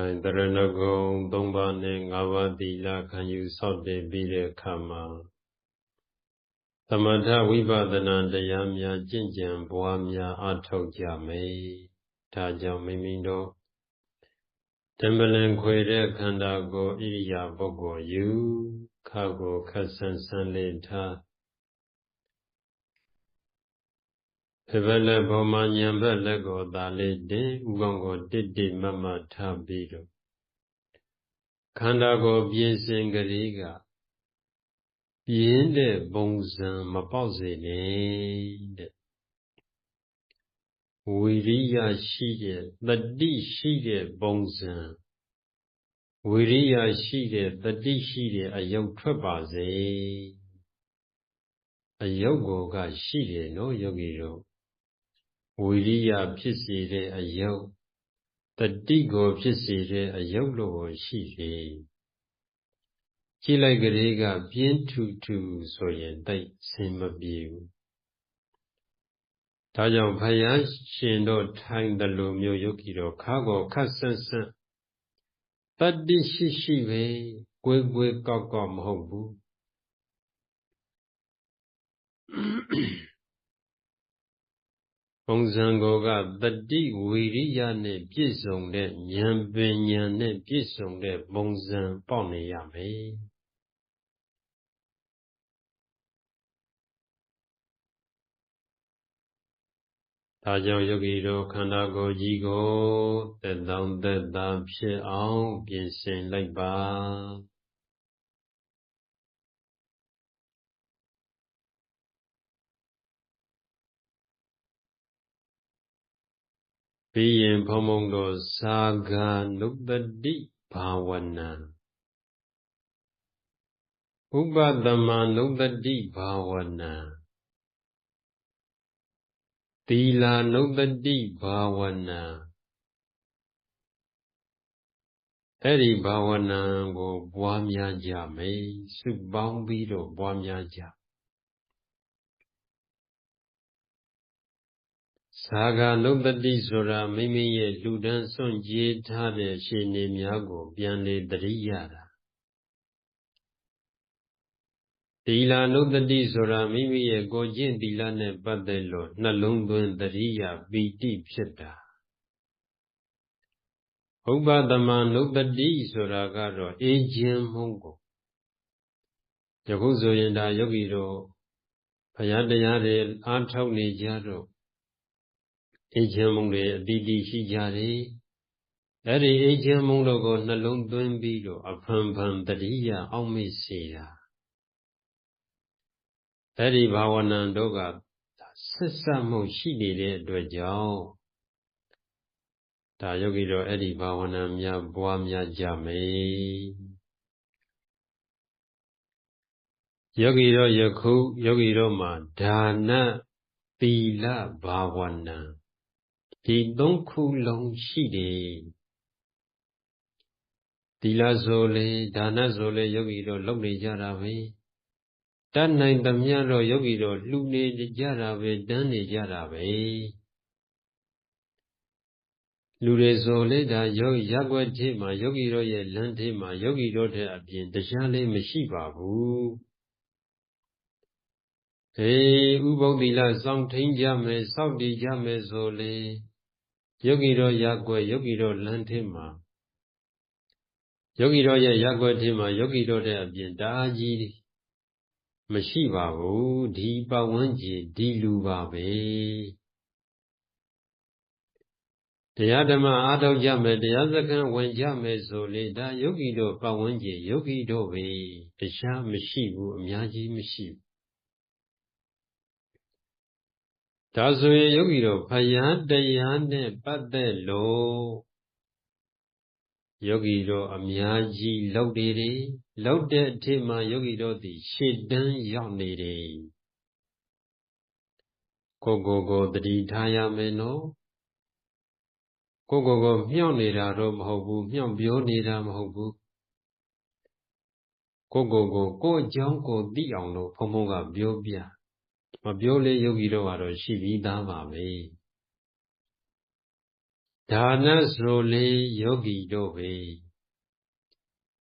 ခိုင်တရဏဂုံ၃ပါးနဲ့၅ပါးသီလခံယူဆောက်တည်ပြီးတဲ့အခါမှာသမထဝိပဿနာတရားများကျင့်ကြံပွားများအားထုတ်ကြမယ်။ဒါကြောင့်မိမိတို့တမလင်ခွေတဲ့ခန္ဓာကိုယ်ဣရိယာပုဂ္ဂိုလ်ယူခါကိုခက်ဆန်းဆန်းလေးထား ဒီဘက်လက်ပေါ်မှာညံဘက်လက်ကိုသာလေးတင်ဥကောင်းကိုတစ်တိမမထားပြီးတော့ခန္ဓာကိုယ်ပြင်ဆင်ကြလေးကပြင်းတဲ့ပုံစံမပေါက်စေနဲ့တဲ့ဝီရိယရှိတဲ့တတိရှိတဲ့ပုံစံဝီရိယရှိတဲ့တတိရှိတဲ့အယုတ်ထွက်ပါစေအယုတ်ကိုကရှိတယ်နော်ယောဂီတို့ ဝိရိယဖြစ်စေတဲ့အယုတ်တတိကိုဖြစ်စေတဲ့အယုတ်လို့ရှိစေကြည့်လိုက်ကလေးကပြင်းထူထူဆိုရင်တိတ်ဆင်မပြေဘူးဒါကြောင့်ဘုရားရှင်တို့ထိုင်တယ်လို့မျိုးယုတ်ကြီးတော့ခါကောခတ်ဆန့်ဆန့်တတ္တိရှိရှိပဲကိုယ်ကိုယ်ကောက်ကောက်မဟုတ်ဘူး ပုံစံကိုကတတိဝီရိယနဲ့ပြည့်စုံတဲ့ဉာဏ်ပညာနဲ့ပြည့်စုံတဲ့ပုံစံပေါက်နေရမယ်ဒါကြောင့်ယောဂီတို့ခန္ဓာကိုယ်ကြီးကိုသက်တောင့်သက်သာဖြစ်အောင်ပြင်ဆင်လိုက်ပါ ပြီးရင်ဘုံဘုံတို့သာဂာနုပ္ပတိဘာဝနာဥပသမနုပ္ပတိဘာဝနာသီလာနုပ္ပတိဘာဝနာအဲ့ဒီဘာဝနာကိုပွားများကြမယ်စုပေါင်းပြီးတော့ပွားများကြ သာဂနုပ္ပတိဆိုတာမိမိရဲ့လူဒန်းစွန့်ကြေးထားတဲ့ရှင်နေများကို ပြန်လေတရိရတာသီလာနုတ္တိဆိုတာမိမိရဲ့ကိုကျင့်သီလနဲ့ပတ်သက်လို့နှလုံးသွင်းတရိယာပီတိဖြစ်တာဥပဒမနုတ္တိဆိုတာကတော့အေးခြင်းမှုကိုယခုဆိုရင်ဒါယောဂီတို့ဘုရားတရားတွေအားထုတ်နေကြတော့ အေးခြင်းမှုတွေအတိတိရှိကြတယ်အဲ့ဒီအေးခြင်းမှုတို့ကိုနှလုံးသွင်းပြီးတော့အဖန်ဖန်တရိယာအောက်မေ့စေတာအဲ့ဒီဘာဝနာတို့ကဆက်ဆက်မှုရှိနေတဲ့အတွက်ကြောင့်ဒါယောဂီတို့အဲ့ဒီဘာဝနာများပွားများကြမယ်ယောဂီတို့ယခုယောဂီတို့မှာဒါနသီလဘာဝနာ ဒီသုံးခုလုံးရှိတယ်သီလဆိုလေဒါနဆိုလေယောဂီတို့လုပ်နေကြတာပဲတတ်နိုင်သမျှတော့ယောဂီတော့လှူနေကြတာပဲတန်းနေကြတာပဲလူတွေဆိုလေဒါယောရက်ွက်သေးမှာယောဂီတို့ရဲ့လမ်းသေးမှာယောဂီတို့တဲ့အပြင်တရားလေးမရှိပါဘူးဟေးဥပုသ္တိလစောင့်ထိန်ကြမယ်စောင့်တည်ကြမယ်ဆိုလေ ယောဂီတို့ရက်ွက်ယောဂီတို့လမ်းသေးမှာယောဂီတို့ရဲ့ရက်ွက်သေးမှာယောဂီတို့တဲ့အပြင်ဒါကြီးမရှိပါဘူးဒီပတ်ဝန်းကျင်ဒီလူပါပဲတရားဓမ္မအားထုတ်ကြမယ်တရားစခန်းဝင်ကြမယ်ဆိုလေဒါယောဂီတို့ပတ်ဝန်းကျင်ယောဂီတို့ပဲတရားမရှိဘူးအများကြီးမရှိဘူး ဒါဆိုရင်ယောဂီတို့ဖယားတရားနဲ့ပတ်သက်လို့ယောဂီတို့အများကြီးလောက်နေတယ်လောက်တဲ့အထက်မှာယောဂီတို့သည်ရှေ့တန်းရောက်နေတယ်ကိုကိုကိုတတိထားရမယ်နော်ကိုကိုကိုမြှောက်နေတာတော့မဟုတ်ဘူးမြှောက်ပြောနေတာမဟုတ်ဘူးကိုကိုကိုကိုအကြောင်းကိုသိအောင်လို့ဘုံဘုံကပြောပြ မပြောလေယောဂီတို့ကတော့ရှိပြီးသားပါပဲဒါနဆိုလေယောဂီတို့ပဲ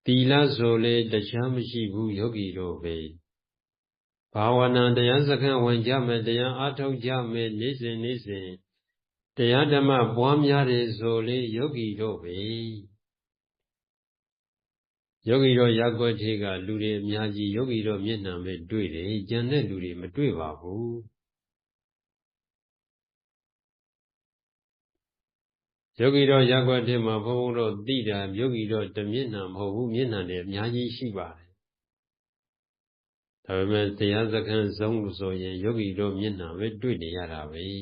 သီလဆိုလေတရားမရှိဘူးယောဂီတို့ပဲဘာဝနာတရားစခန်းဝင်ကြမယ်တရားအားထုတ်ကြမယ်နေ့စဉ်နေ့စဉ်တရားဓမ္မပွားများတယ်ဆိုလေယောဂီတို့ပဲ ယောဂီတို့ရက်ွက်ထေကလူတွေအများကြီးယောဂီတို့မျက်နှာပဲတွေ့တယ်ကျန်တဲ့လူတွေမတွေ့ပါဘူးယောဂီတော်ရက်ွက်တဲ့မှာဘုန်းဘုန်းတို့သိတာယောဂီတော်တမျက်နှာမဟုတ်ဘူးမျက်နှာတွေအများကြီးရှိပါတယ်။ဒါပေမဲ့တရားစခန်းဆုံးလို့ဆိုရင်ယောဂီတော်မျက်နှာပဲတွေ့နေရတာပဲ။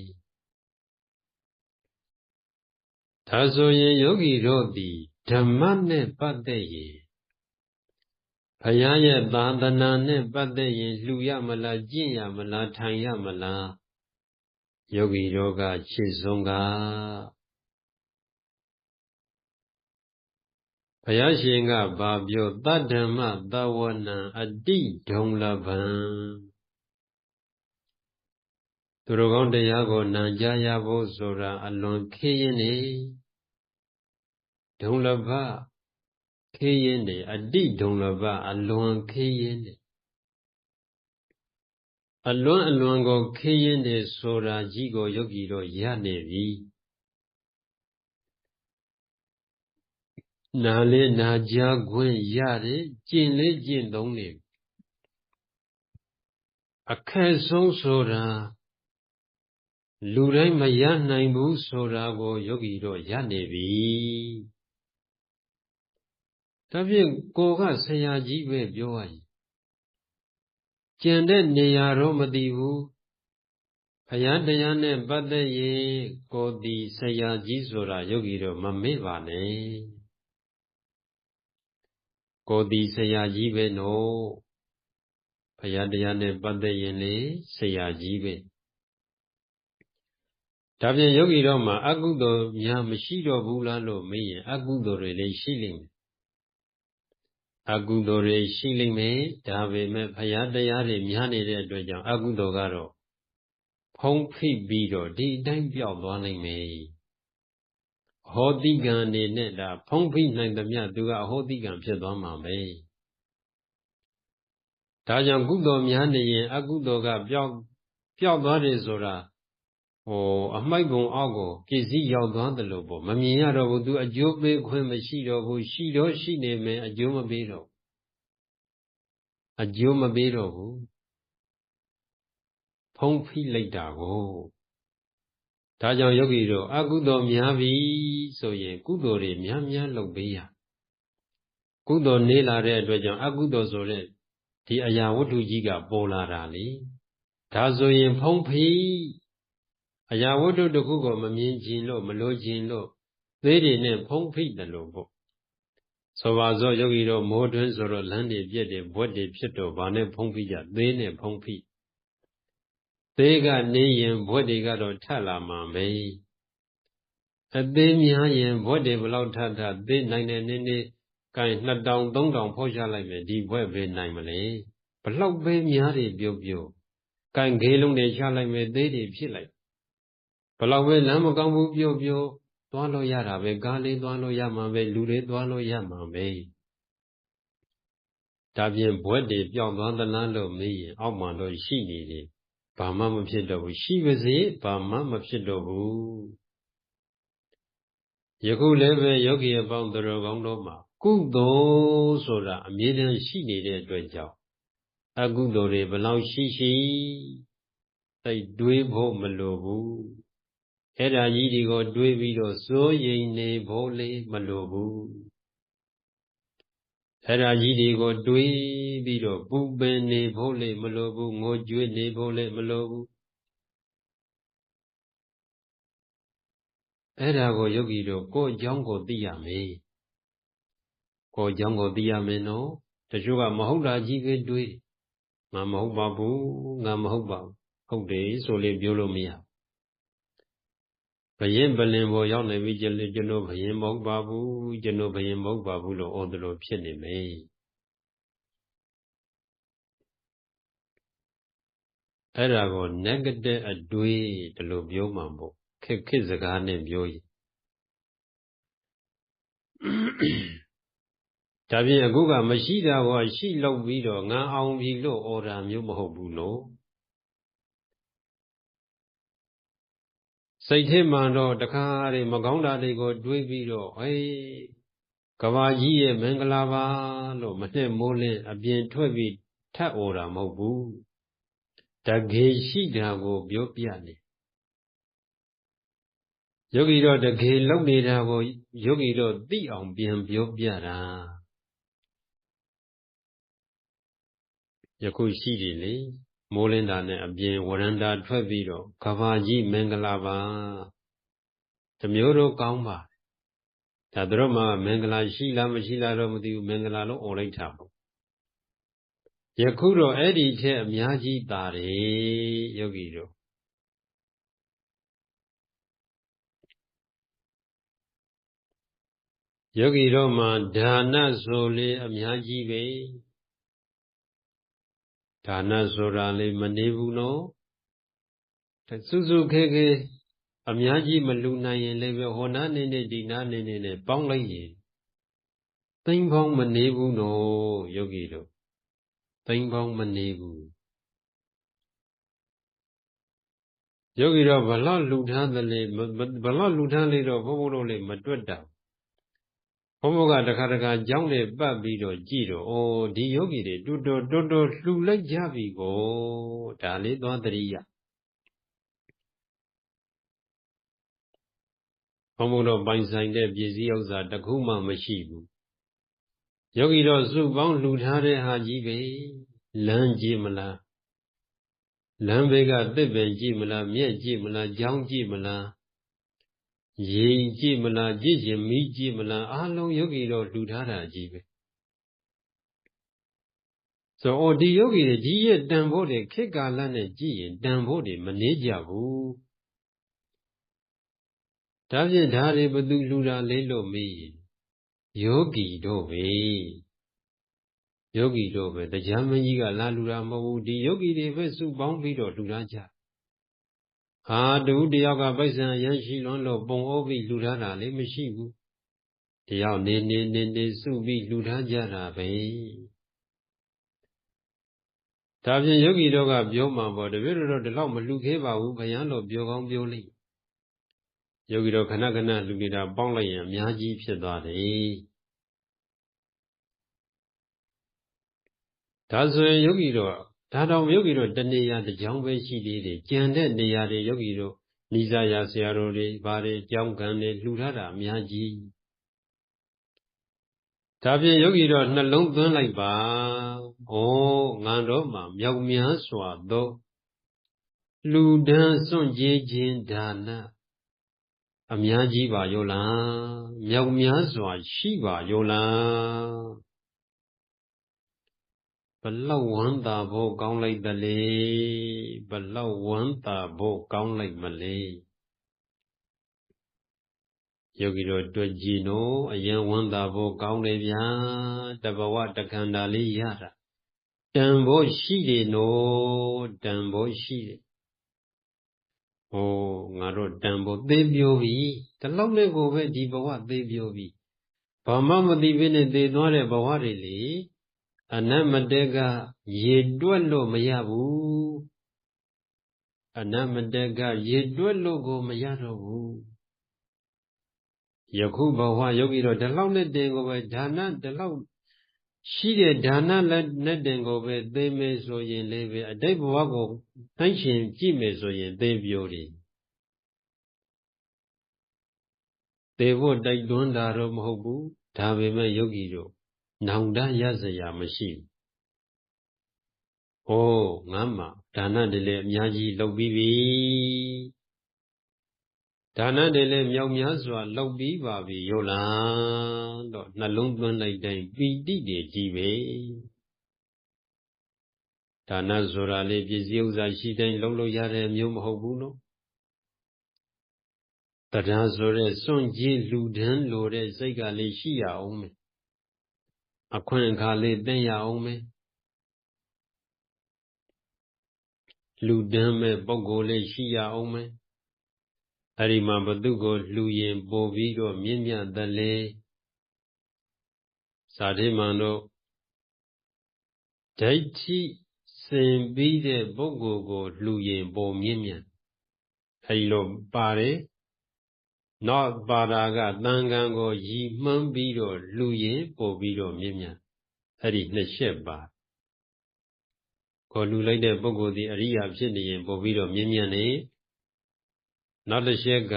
ဒါဆိုရင်ယောဂီတို့သည်ဓမ္မနဲ့ပတ်သက်ရင် ဘုရားရဲ့သာသနာနဲ့ပတ်သက်ရင်လှူရမလားကျင့်ရမလားထိုင်ရမလားယောဂီတို့ကခြေဆုံးကဘုရားရှင်ကဘာပြောတတ္ဓမ္မသဝနံအတိဒုံလဗံသူတော်ကောင်းတရားကိုနံကြားရဖို့ဆိုတာအလွန်ခေးရင်နေဒုံလဘ ခေးရင်နေအတိဒုံလဘအလွန်ခေးရင်နေအလွန်အလွန်ကိုခေးရင်နေဆိုတာကြီးကိုယောဂီတို့ရနေပြီနာလေးနာကြားခွင့်ရတယ်ကျင့်လေးကျင့်သုံးနေအခက်ဆုံးဆိုတာလူတိုင်းမရနိုင်ဘူးဆိုတာကိုယောဂီတို့ရနေပြီ ဒါဖြင့်ကိုကဆရာကြီးပဲပြောရရင်ကျန်တဲ့နေရာတော့မသိဘူးဘုရားတရားနဲ့ပတ်သက်ရင်ကိုဒီဆရာကြီးဆိုတာယောဂီတို့မမေ့ပါနဲ့ကိုဒီဆရာကြီးပဲနော်ဘုရားတရားနဲ့ပတ်သက်ရင်လေဆရာကြီးပဲဒါပြန်ယောဂီတော်မှာအကုသိုလ်များမရှိတော့ဘူးလားလို့မေးရင်အကုသိုလ်တွေလည်းရှိလိမ့်မယ် အကုသိုလ်တွေရှိလိမ့်မယ်ဒါပေမဲ့ဘုရားတရားတွေများနေတဲ့အတွက်ကြောင့်အကုသိုလ်ကတော့ဖုံးဖိပြီးတော့ဒီအတိုင်းပြောက်သွားနိုင်မယ်ဟောတိကံအနေနဲ့ဒါဖုံးဖိနိုင်သမျှသူကအဟောတိကံဖြစ်သွားမှာပဲဒါကြောင့်ကုသိုလ်များနေရင် အကုသိုလ်ကပျောက်ပျောက်သွားတယ်ဆိုတာ ဟိုအမိုက်ကုံအောက်ကိုပစ္စည်းရောက်သွားတယ်လို့ပေါ့မမြင်ရတော့ဘူးသူအကျိုးပေးခွင့်မရှိတော့ဘူးရှိတော့ရှိနေမယ်အကျိုးမပေးတော့အကျိုးမပေးတော့ဘူးဖုံးဖိလိုက်တာကိုဒါကြောင့်ယောဂီတို့အကုသိုလ်များပြီဆိုရင်ကုသိုလ်တွေများများလုပ်ပေးရကုသိုလ်နေလာတဲ့အတွက်ကြောင့်အကုသိုလ်ဆိုတဲ့ဒီအရာဝတ္ထုကြီးကပေါ်လာတာလေဒါဆိုရင်ဖုံးဖိ အရာဝတ္ထုတစ်ခုကိုမမြင်ခြင်းလို့မလို့ခြင်းလို့သေးတွေနဲ့ဖုံးဖိတယ်လို့ပေါ့ဆိုပါစို့ယောဂီတို့မိုးတွင်းဆိုတော့လမ်းတွေပြက်တယ်ဘွက်တွေဖြစ်တော့ဘာနဲ့ဖုံးဖိကြသေးနဲ့ဖုံးဖိသေးကနေရင်ဘွက်တွေကတော့ထလာမှာပဲအသေးများရင်ဘွက်တွေဘလောက်ထထသေးနိုင်တဲ့နည်းနည်းကိုင်2000 3000ဖောက်ချလိုက်မယ်ဒီဘွက်ပဲနိုင်မလဲဘလောက်ပဲများတွေပြုတ်ပြုတ်ကိုင်ခေလုံးတွေချလိုက်မယ်သေးတွေဖြစ်လိုက် ဘလောက်ပဲလမ်းမကောင်းဘူးပြုတ်ပြုတ်သွားလို့ရတာပဲကားလေးသွားလို့ရမှာပဲလူလေးသွားလို့ရမှာပဲဒါပြင်ဘွက်တွေပြောင်းသွားသလားလို့မေးရင်အောက်မှာတော့ရှိနေတယ်ဘာမှမဖြစ်တော့ဘူးရှိပါစေဘာမှမဖြစ်တော့ဘူးယခုလည်းပဲယောဂီအပေါင်းတော်ကောင်းတို့မှာကုသိုလ်ဆိုတာအမြဲတမ်းရှိနေတဲ့အတွက်ကြောင့်အကုသိုလ်တွေဘလောက်ရှိရှိသိတွေးဖို့မလိုဘူး အဲ့ဒါကြီးတွေကိုတွေးပြီးတော့စိုးရိမ်နေဖို့လေမလိုဘူးအဲ့ဒါကြီးတွေကိုတွေးပြီးတော့ပူပင်နေဖို့လေမလိုဘူးငိုကြွေးနေဖို့လေမလိုဘူးအဲ့ဒါကိုယောဂီတို့ကိုယ်အကြောင်းကိုသိရမယ်ကိုယ်အကြောင်းကိုသိရမယ်နော်တချို့ကမဟုတ်တာကြီးပဲတွေးငါမဟုတ်ပါဘူးငါမဟုတ်ပါဘူးဟုတ်တယ်ဆိုလေပြောလို့မရဘ ယင်ပလင်ပေါ်ရောက်နေပြီကျွန်တော်ဘယင်မဟုတ်ပါဘူးကျွန်တော်ဘယင်မဟုတ်ပါဘူးလို့ဩတလို့ဖြစ်နေမယ်အဲ့ဒါကို negative အတွေးဒီလိုပြောမှမဟုတ်ခက်ခက်စကားနဲ့ပြောရင်ဒါဖြင့်အခုကမရှိတာကရှိလောက်ပြီးတော့ငါအောင်ပြီလို့အော်ဒါမျိုးမဟုတ်ဘူးလို့ စိတ်ထဲမှာတော့တခါတည်းမကောင်းတာတွေကိုတွေးပြီးတော့ဟေးကဘာကြီးရဲ့မင်္ဂလာပါလို့မနဲ့မိုးလင်းအပြင်ထွက်ပြီးထပ်အော်တာမဟုတ်ဘူးတကယ်ရှိတာကိုပြောပြနေယောဂီတော့တကယ်လုံနေတာကိုယောဂီတော့သိအောင်ပြန်ပြောပြတာယခုရှိတယ်လေ မိုးလင်းတာနဲ့အပြင်ဝရန္တာထွက်ပြီးတော့ကဘာကြီးမင်္ဂလာပါတမျိုးတော့ကောင်းပါဒါတို့မှမင်္ဂလာရှိလားမရှိလားတော့မသိဘူးမင်္ဂလာလို့អော်လိုက်တာပေါ့ယခုတော့အဲ့ဒီထက်အများကြီးတာတယ်ယောဂီတို့ယောဂီတို့မှာဒါနဆိုလေအများကြီးပဲ ဒါနဆိုတာလေမနေဘူးနော်စုစုခဲခဲအများကြီးမလူနိုင်ရင်လည်းပဲဟောနာနေနေဒီနာနေနေနဲ့ပေါင်းလိုက်ရင်သိမ့်ပေါင်းမနေဘူးနော်ယောဂီတို့သိမ့်ပေါင်းမနေဘူးယောဂီတော့ဘလောက်လူထားသလဲဘလောက်လူထားလေတော့ဘုဘတို့လေမတွက်တာဘု ဘကတခါတခါကြောင်းနဲ့ပတ်ပြီးတော့ကြည့်တော့ဩဒီယောဂီတွေတူတော်တော်တော်လှူလိုက်ကြပြီကိုဒါလေးသွားတရိယဘုံဘုံတော့ပိုင်ဆိုင်တဲ့ပစ္စည်းဥစ္စာတခုမှမရှိဘူးယောဂီတော့စုပေါင်းလှူထားတဲ့ဟာကြီးပဲလမ်းကြည့်မလားလမ်းဘေးကတစ်ပင်ကြည့်မလားမြက်ကြည့်မလားကြောင်းကြည့်မလား ရေကြည့်မလားကြည့်ရင်မီးကြည့်မလားအားလုံးယောဂီတော့လှူထားတာကြီးပဲဆိုတော့ဒီယောဂီတွေကြီးရဲ့တန်ဖို့တွေခေတ်ကာလနဲ့ကြည့်ရင်တန်ဖို့တွေမနေကြဘူးဒါဖြင့်ဒါတွေဘသူလှူတာလဲလို့မေးရင်ယောဂီတို့ပဲယောဂီတို့ပဲတရားမင်းကြီးကလာလှူတာမဟုတ်ဘူးဒီယောဂီတွေပဲစုပေါင်းပြီးတော့လှူထားကြ ဟာတူတယောက်ကပိုက်ဆံရမ်းရှိလွန်းလို့ပုံအိုးပြီးလှူထားတာလည်းမရှိဘူးတယောက်နေနေနေနေစုပြီးလှူထားကြတာပဲဒါဖြင့်ယောဂီတို့ကပြောမှာပေါ့တပည့်တော်ဒီလောက်မလှူခဲ့ပါဘူးဘုရားလို့ပြောကောင်းပြောလိမ့်ယောဂီတို့ခဏခဏလူနေတာပေါင်းလိုက်ရင်အများကြီးဖြစ်သွားတယ်ဒါဆိုရင်ယောဂီတို့ ဒါတော့ယောဂီတို့တနေရာတစ်ကြောင်းပဲရှိသေးတယ်ကြံတဲ့နေရာတွေယောဂီတို့နိဇာယာဆရာတော်တွေဘာတွေကြောင်းကံတွေလှူထားတာအများကြီးဒါဖြင့်ယောဂီတို့နှလုံးသွင်းလိုက်ပါဩငါတို့မှာမြောက်များစွာသောလူဒန်းစွန့်ကြည်ခြင်းဒါနအများကြီးပါယောလားမြောက်များစွာရှိပါယောလားဘ လောက်ဝမ်းသာဖို့ကောင်းလိုက်တလေဘလောက်ဝမ်းသာဖို့ကောင်းလိုက်မလဲယောဂီတို့တွေ့ကြည့်နော်အရင်ဝမ်းသာဖို့ကောင်းတယ်ဗျာတဘဝတခန္ဓာလေးရတာတန်ဖို့ရှိတယ်နော်တန်ဖို့ရှိတယ်ဟိုငါတို့တန်ဖို့သိပြောပြီဒီလောက်နဲ့ကိုပဲဒီဘဝသိပြောပြီဘာမှမသိဘဲနဲ့သိသွားတဲ့ဘဝတွေလေ အနမတကရေတွက်လို့မရဘူးအနမတကရေတွက်လို့ကိုမရတော့ဘူးယခုဘဝယောဂီတော့ဒီလောက်နဲ့တင်ကိုပဲဒါနဒီလောက်ရှိတဲ့ဒါနလက်နဲ့တင်ကိုပဲသိမယ်ဆိုရင်လည်းပဲအတိတ်ဘဝကိုတိုင်းရှင်ကြည့်မယ်ဆိုရင်သိပြိုတယ်သေဖို့တိုက်တွန်းတာတော့မဟုတ်ဘူးဒါပေမဲ့ယောဂီတို့ နောင်တရစရာမရှိဘူးဩငါမှဒါနတွေလည်းအများကြီးလုပ်ပြီးပြီဒါနတွေလည်းမြောက်များစွာလုပ်ပြီးပါပြီရောလားတော့နှလုံးသွင်းလိုက်တိုင်းပီတိတွေကြီးပဲဒါနဆိုတာလေပစ္စည်းဥစ္စာရှိတိုင်းလုံးလို့ရတဲ့မျိုးမဟုတ်ဘူးနော်တရားဆိုတဲ့စွန့်ကြည်လူဒန်းလိုတဲ့စိတ်ကလေးရှိရအောင်မယ် အခွင့်အခါလေးသိရအောင်မယ်လူဒန်းမဲ့ပုံကိုယ်လေးရှိရအောင်မယ်အဲ့ဒီမှာဘသူကိုလှူရင်ပို့ပြီးတော့မြင့်မြတ်တယ်လေဇာတိမန်တို့ဒိဋ္ဌိစင်ပြီးတဲ့ပုဂ္ဂိုလ်ကိုလှူရင်ပုံမြင့်မြတ်အဲဒီလိုပါတယ် နောက်ပါတာကတန်ခံကိုရည်မှန်းပြီးတော့လှူရင်ပို့ပြီးတော့မြင့်မြတ်အဲ့ဒီနှစ်ချက်ပါကိုလှူလိုက်တဲ့ပုဂ္ဂိုလ်ဒီအရိယာဖြစ်နေရင်ပို့ပြီးတော့မြင့်မြတ်နေနောက်တစ်ချက်က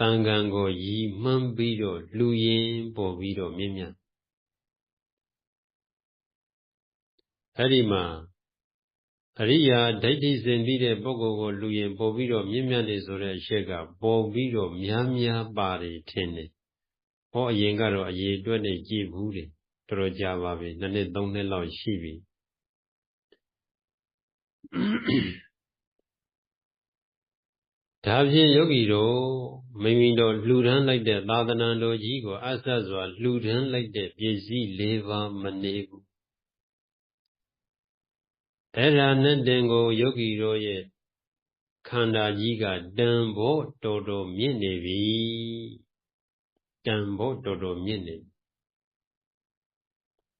တန်ခံကိုရည်မှန်းပြီးတော့လှူရင်ပို့ပြီးတော့မြင့်မြတ်အဲ့ဒီမှာ အရိယာဒိဋ္ဌိစင်ပြီးတဲ့ပုဂ္ဂိုလ်ကိုလူရင်ပို့ပြီးတော့မြင့်မြတ်နေဆိုတဲ့အချက်ကပေါ်ပြီးတော့များများပါတယ်ထင်တယ်။ဟောအရင်ကတော့အရေးအတွက်နဲ့ကြည်ဘူးတယ်တော်တော်ကြာပါပြီနှစ်နှစ်သုံးနှစ်လောက်ရှိပြီ။ဒါဖြင့်ယောဂီတို့မိမိတို့လှူဒန်းလိုက်တဲ့သာသနာတော်ကြီးကိုအဆက်စွာလှူဒန်းလိုက်တဲ့ပစ္စည်း၄ပါးမနေဘူး အဲ့ဒါနဲ့တင်ကိုယောဂီတို့ရဲ့ခန္ဓာကြီးကတန်ဖို့တော်တော်မြင့်နေပြီတန်ဖို့တော်တော်မြင့်နေ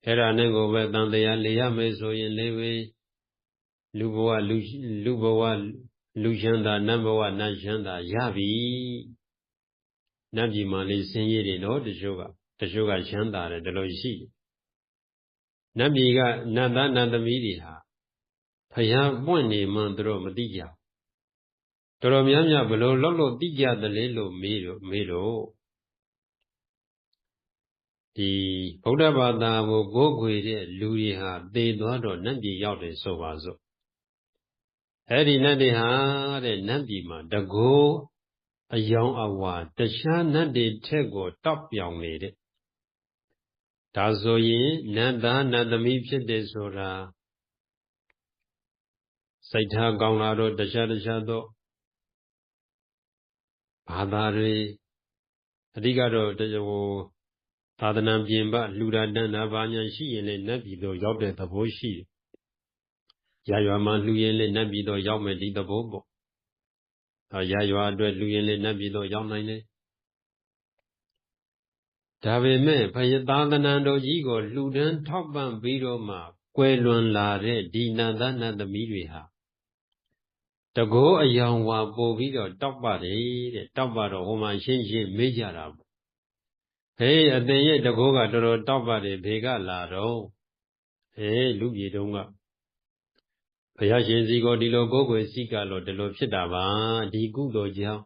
အဲ့ဒါနဲ့ကိုပဲတန်တရားလေရမယ်ဆိုရင်လည်းပဲလူဘဝလူလူဘဝလူချမ်းသာနတ်ဘဝနတ်ချမ်းသာရပြီနတ်ပြည်မှာလေးဆင်းရဲတွေနော်တချို့ကတချို့ကချမ်းသာတယ်ဒီလိုရှိနတ်ပြည်ကနတ်သားနတ်သမီးတွေဟာ ဖယားပွင့်နေမှသူတို့မသိကြတော်တော်များများဘလို့လောက်လို့သိကြတယ်လေလို့မေးတော့မေးတော့ဒီဗုဒ္ဓဘာသာကိုကိုးကွယ်တဲ့လူတွေဟာသေသွားတော့နတ်ပြည်ရောက်တယ်ဆိုပါစို့အဲ့ဒီနတ်တွေဟာတဲ့နတ်ပြည်မှာတကောအယောင်အဝါတခြားနတ်တွေထက်ကိုတောက်ပြောင်နေတဲ့ဒါဆိုရင်နတ်သားနတ်သမီးဖြစ်တယ်ဆိုတာ စိတ်ထားကောင်းလာတော့တခြားတခြားသောဘာသာတွေအဓိကတော့ဟိုသာသနာပြင်ပလူဒါတန်တာဘာညာရှိရင်လည်းနတ်ပြည်တော်ရောက်တဲ့သဘောရှိတယ်။ရာရွာမှာလူရင်လည်းနတ်ပြည်တော်ရောက်မယ်ဒီသဘောပေါ့။အဲရာရွာအတွက်လူရင်လည်းနတ်ပြည်တော်ရောက်နိုင်တယ်။ဒါပေမဲ့ဘုရားသာသနာတော်ကြီးကိုလှူဒန်းထောက်ပံ့ပြီးတော့မှကွယ်လွန်လာတဲ့ဒီနတ်သားနတ်သမီးတွေဟာ တကောအယောင်ဝါပို့ပြီးတော့တောက်ပါတယ်တဲ့တောက်ပါတော့ဟိုမှာရှင်းရှင်းမေးကြတာပေါ့ဟေးအသင်ရဲ့တကောကတော်တော်တောက်ပါတယ်ဘေကလာတော့ဟေးလူပြေတုံးကဘုရားရှင်စီကိုဒီလိုကိုယ်ကိုယ်စိကလို့ဒီလိုဖြစ်တာပါဒီကုသိုလ်ကြောင့်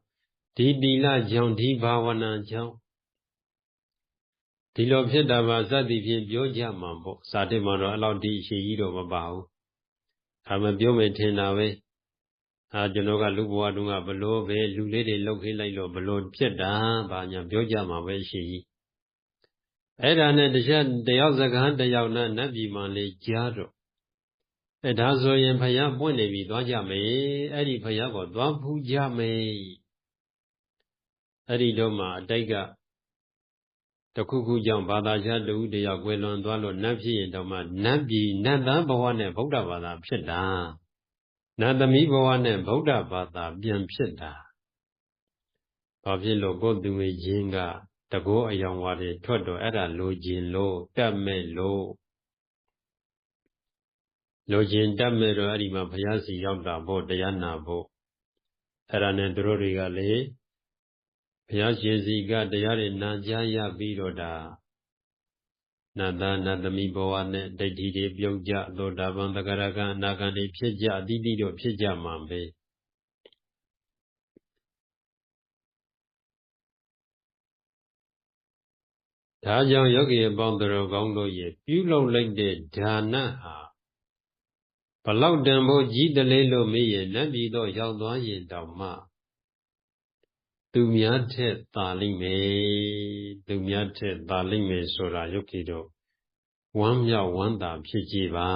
ဒီတိလကြောင့်ဒီဘာဝနာကြောင့်ဒီလိုဖြစ်တာပါစသည်ဖြင့်ပြောကြမှာပေါ့စာတိမှာတော့အဲ့လောက်ဒီအရှိကြီးတော့မပါဘူးဒါမှပြောမယ်ထင်တာပဲ အာကျွန်တော်ကလူဘဝတုန်းကဘလို့ပဲလူလေးတွေလှုပ်ခေးလိုက်လို့ဘလို့ဖြစ်တာဘာညာပြောကြမှာပဲရှိကြီးအဲ့ဒါနဲ့တခြားတယောက်စကားတယောက်နဲ့နတ်ပြည်မှာလေကြားတော့အဲဒါဆိုရင်ဖယားပွင့်နေပြီသွားကြမယ်အဲ့ဒီဖယားကိုသွားဖူးကြမယ်အဲ့ဒီတော့မှအတိတ်ကတခုခုကြောင့်ဘာသာခြားတူတယောက်ကွယ်လွန်သွားလို့နတ်ဖြစ်ရင်တော့မှနတ်ပြည်နတ်သားဘဝနဲ့ဗုဒ္ဓဘာသာဖြစ်တာ နတ်သမီးဘဝနဲ့ဗုဒ္ဓဘာသာပြန်ဖြစ်တာဘာဖြစ်လို့ကိုယ်သူငယ်ချင်းကတကောအယောင်ဝါတွေထွက်တော့အဲ့ဒါလိုခြင်းလို့တတ်မဲ့လို့လိုခြင်းတတ်မဲ့တော့အဲ့ဒီမှာဘုရားစီရောက်တာဖို့တရားနာဖို့အဲ့ဒါနဲ့သူတို့တွေကလေဘုရားရှင်စီကတရားတွေနာကြားရပြီးတော့ဒါ နတ်သားနတ်သမီးဘဝနဲ့ဒိဋ္ဌိတွေပြုတ်ကြသောတာပန်တဂရကအနာဂံတွေဖြစ်ကြအတိတိတော့ဖြစ်ကြမှာပဲဒါကြောင့်ယောဂီအပေါင်းတော်ကောင်းတို့ရဲ့ပြုလုပ်လိုက်တဲ့ဒါနဟာဘလောက်တန်ဖို့ကြီးတလေးလို့မေးရင်နတ်ပြည်တော့ရောက်သွားရင်တောင်မှ သူများထက်သာလိမ့်မယ်သူများထက်သာလိမ့်မယ်ဆိုတာယုတ်ကိတော့ဝမ်းမြောက်ဝမ်းသာဖြစ်ကြပါ